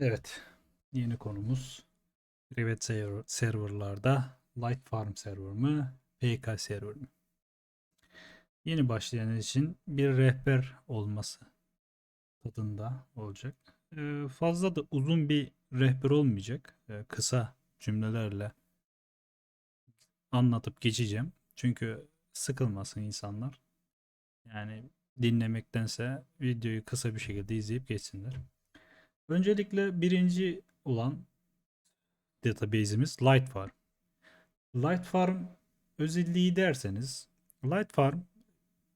Evet. Yeni konumuz private server, serverlarda Light Farm server mı, PK server mi? Yeni başlayan için bir rehber olması tadında olacak. Ee, fazla da uzun bir rehber olmayacak. Ee, kısa cümlelerle anlatıp geçeceğim. Çünkü sıkılmasın insanlar. Yani dinlemektense videoyu kısa bir şekilde izleyip geçsinler. Öncelikle birinci olan database'imiz Lightfarm. Lightfarm özelliği derseniz Lightfarm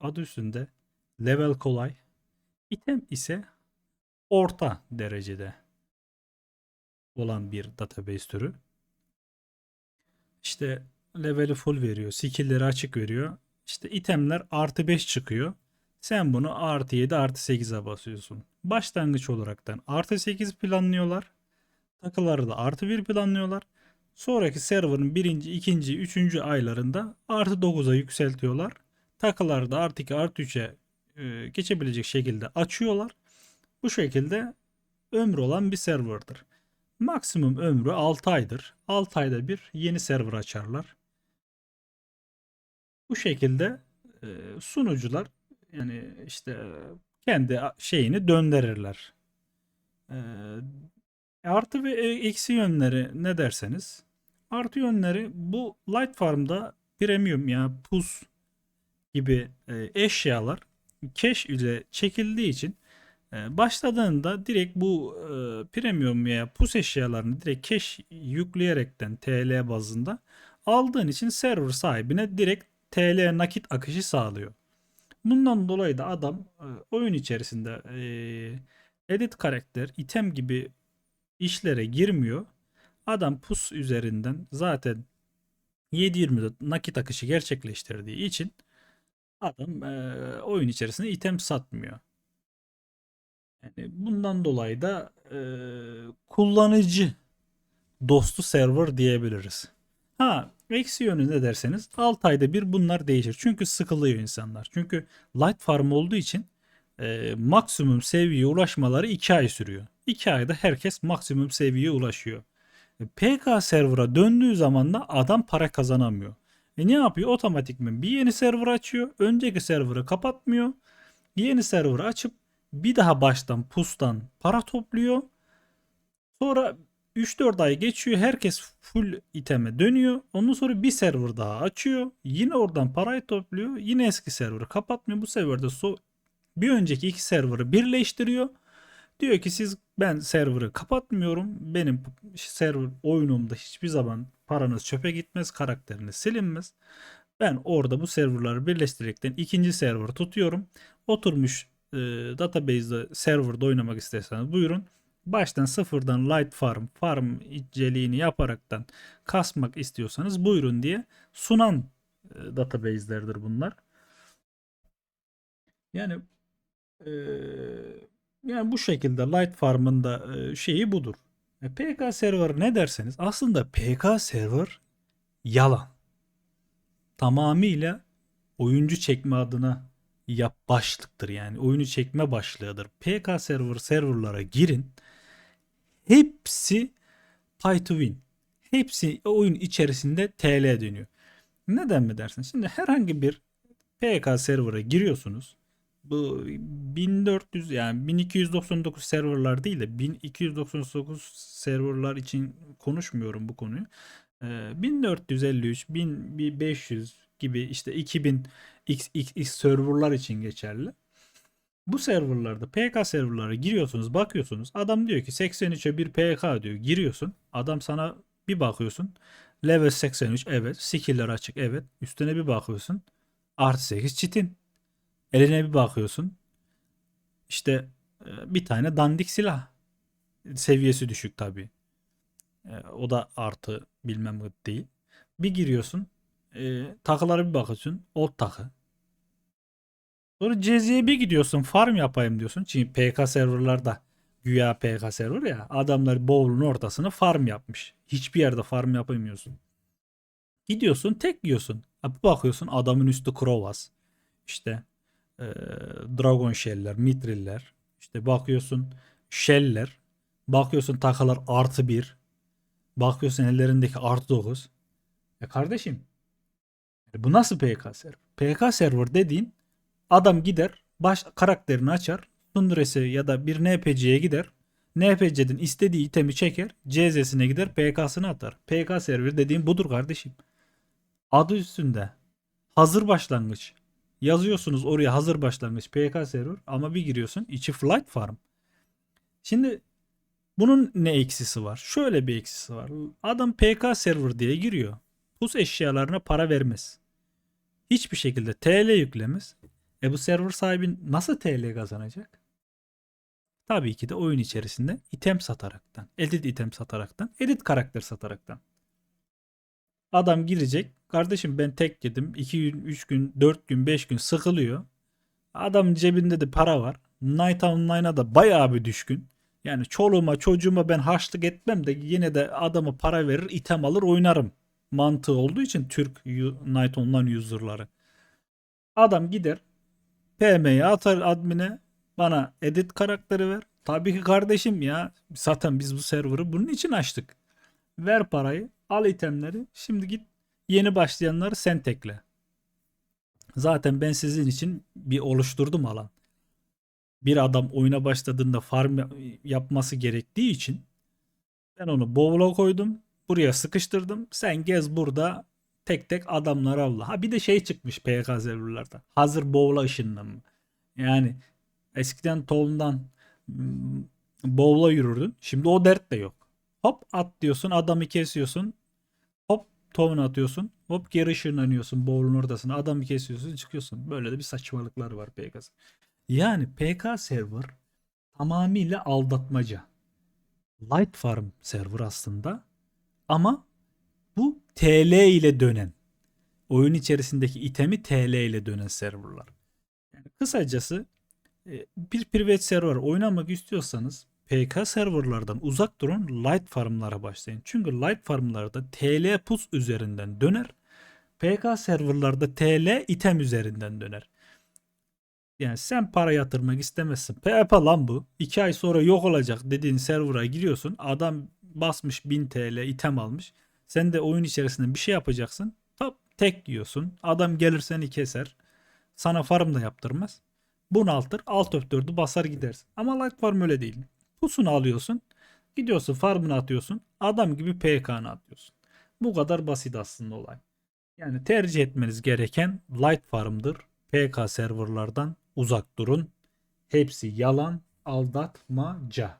adı üstünde level kolay, item ise orta derecede olan bir database türü. İşte leveli full veriyor, skill'leri açık veriyor. İşte itemler artı 5 çıkıyor. Sen bunu artı 7 artı 8'e basıyorsun. Başlangıç olaraktan artı 8 planlıyorlar. Takıları da artı 1 planlıyorlar. Sonraki serverın birinci, ikinci, üçüncü aylarında artı 9'a yükseltiyorlar. Takıları da artı 2 artı 3'e e, geçebilecek şekilde açıyorlar. Bu şekilde ömrü olan bir serverdır. Maksimum ömrü 6 aydır. 6 ayda bir yeni server açarlar. Bu şekilde e, sunucular yani işte kendi şeyini döndürürler. E, artı ve e, eksi yönleri ne derseniz artı yönleri bu Light Farm'da premium ya pus gibi e, eşyalar cache ile çekildiği için e, başladığında direkt bu premium veya pus eşyalarını direkt cache yükleyerekten TL bazında aldığın için server sahibine direkt TL nakit akışı sağlıyor. Bundan dolayı da adam e, oyun içerisinde e, edit karakter, item gibi işlere girmiyor. Adam pus üzerinden zaten 7.24 nakit akışı gerçekleştirdiği için adam e, oyun içerisinde item satmıyor. Yani bundan dolayı da e, kullanıcı dostu server diyebiliriz. Ha eksi yönü ne derseniz 6 ayda bir bunlar değişir. Çünkü sıkılıyor insanlar. Çünkü light farm olduğu için e, maksimum seviyeye ulaşmaları 2 ay sürüyor. 2 ayda herkes maksimum seviyeye ulaşıyor. E, PK server'a döndüğü zaman da adam para kazanamıyor. E ne yapıyor? Otomatikman bir yeni server açıyor. Önceki server'ı kapatmıyor. Yeni server açıp bir daha baştan pustan para topluyor. Sonra 3-4 ay geçiyor. Herkes full iteme dönüyor. Ondan sonra bir server daha açıyor. Yine oradan parayı topluyor. Yine eski server'ı kapatmıyor. Bu serverde so bir önceki iki server'ı birleştiriyor. Diyor ki siz ben server'ı kapatmıyorum. Benim server oyunumda hiçbir zaman paranız çöpe gitmez. Karakteriniz silinmez. Ben orada bu serverları birleştirerekten ikinci server tutuyorum. Oturmuş e, database'de serverda oynamak isterseniz buyurun. Baştan sıfırdan light farm, farm inceliğini yaparaktan kasmak istiyorsanız buyurun diye sunan e, database'lerdir bunlar. Yani e, yani bu şekilde light farm'ın da e, şeyi budur. E, PK server ne derseniz aslında PK server yalan. Tamamıyla oyuncu çekme adına yap başlıktır yani oyunu çekme başlığıdır. PK server serverlara girin. Hepsi pay to win. Hepsi oyun içerisinde TL dönüyor. Neden mi dersin? Şimdi herhangi bir PK server'a giriyorsunuz. Bu 1400 yani 1299 serverlar değil de 1299 serverlar için konuşmuyorum bu konuyu. Ee, 1453, 1500 gibi işte 2000 x, x, x serverlar için geçerli. Bu serverlarda PK serverlara giriyorsunuz bakıyorsunuz. Adam diyor ki 83'e bir PK diyor. Giriyorsun. Adam sana bir bakıyorsun. Level 83 evet. Skill'ler açık evet. Üstüne bir bakıyorsun. Artı 8 çitin. Eline bir bakıyorsun. İşte e, bir tane dandik silah. Seviyesi düşük tabi. E, o da artı bilmem değil. Bir giriyorsun. E, takılara bir bakıyorsun. Old takı. Sonra Cezi'ye bir gidiyorsun farm yapayım diyorsun. Çünkü PK serverlarda güya PK server ya adamlar bowl'un ortasını farm yapmış. Hiçbir yerde farm yapamıyorsun. Gidiyorsun tek yiyorsun. Bakıyorsun adamın üstü Krovas. İşte e, Dragon Shell'ler, Mithriller. İşte bakıyorsun Shell'ler. Bakıyorsun takılar artı 1. Bakıyorsun ellerindeki artı 9. E kardeşim bu nasıl PK server? PK server dediğin adam gider baş karakterini açar. Sundresi ya da bir NPC'ye gider. NPC'den istediği itemi çeker. CZ'sine gider PK'sını atar. PK server dediğin budur kardeşim. Adı üstünde. Hazır başlangıç. Yazıyorsunuz oraya hazır başlangıç PK server ama bir giriyorsun içi flight farm. Şimdi bunun ne eksisi var? Şöyle bir eksisi var. Adam PK server diye giriyor. Pus eşyalarına para vermez. Hiçbir şekilde TL yüklemez. E bu server sahibi nasıl TL kazanacak? Tabii ki de oyun içerisinde item sataraktan, edit item sataraktan, edit karakter sataraktan. Adam girecek. Kardeşim ben tek yedim. 2 gün, 3 gün, 4 gün, 5 gün sıkılıyor. Adamın cebinde de para var. Night Online'a da bayağı bir düşkün. Yani çoluğuma çocuğuma ben harçlık etmem de yine de adama para verir item alır oynarım. Mantığı olduğu için Türk Night Online user'ları. Adam gider PM'yi atar admine bana edit karakteri ver. Tabii ki kardeşim ya zaten biz bu server'ı bunun için açtık. Ver parayı al itemleri şimdi git yeni başlayanları sen tekle. Zaten ben sizin için bir oluşturdum alan. Bir adam oyuna başladığında farm yapması gerektiği için ben onu bowl'a koydum. Buraya sıkıştırdım. Sen gez burada tek tek adamları avla. Ha bir de şey çıkmış PK serverlarda. Hazır bowl'a ışınlanma. Yani eskiden Town'dan mm, bowl'a yürürdün. Şimdi o dert de yok. Hop at diyorsun adamı kesiyorsun. Hop town atıyorsun. Hop geri ışınlanıyorsun bowl'un ortasına. Adamı kesiyorsun çıkıyorsun. Böyle de bir saçmalıklar var PK'sı. Yani PK server tamamıyla aldatmaca. Light Farm server aslında ama bu TL ile dönen oyun içerisindeki itemi TL ile dönen serverlar. Yani kısacası e, bir private server oynamak istiyorsanız PK serverlardan uzak durun light farmlara başlayın. Çünkü light farmlarda TL pus üzerinden döner. PK serverlarda TL item üzerinden döner. Yani sen para yatırmak istemezsin. PvP lan bu. 2 ay sonra yok olacak dediğin server'a giriyorsun. Adam basmış 1000 TL item almış. Sen de oyun içerisinde bir şey yapacaksın. Top tek yiyorsun. Adam gelir seni keser. Sana farm da yaptırmaz. Bunaltır. Alt F4'ü basar gidersin. Ama light farm öyle değil. Pusunu alıyorsun. Gidiyorsun farmını atıyorsun. Adam gibi PK'nı atıyorsun. Bu kadar basit aslında olay. Yani tercih etmeniz gereken light farm'dır. PK serverlardan uzak durun. Hepsi yalan, aldatmaca.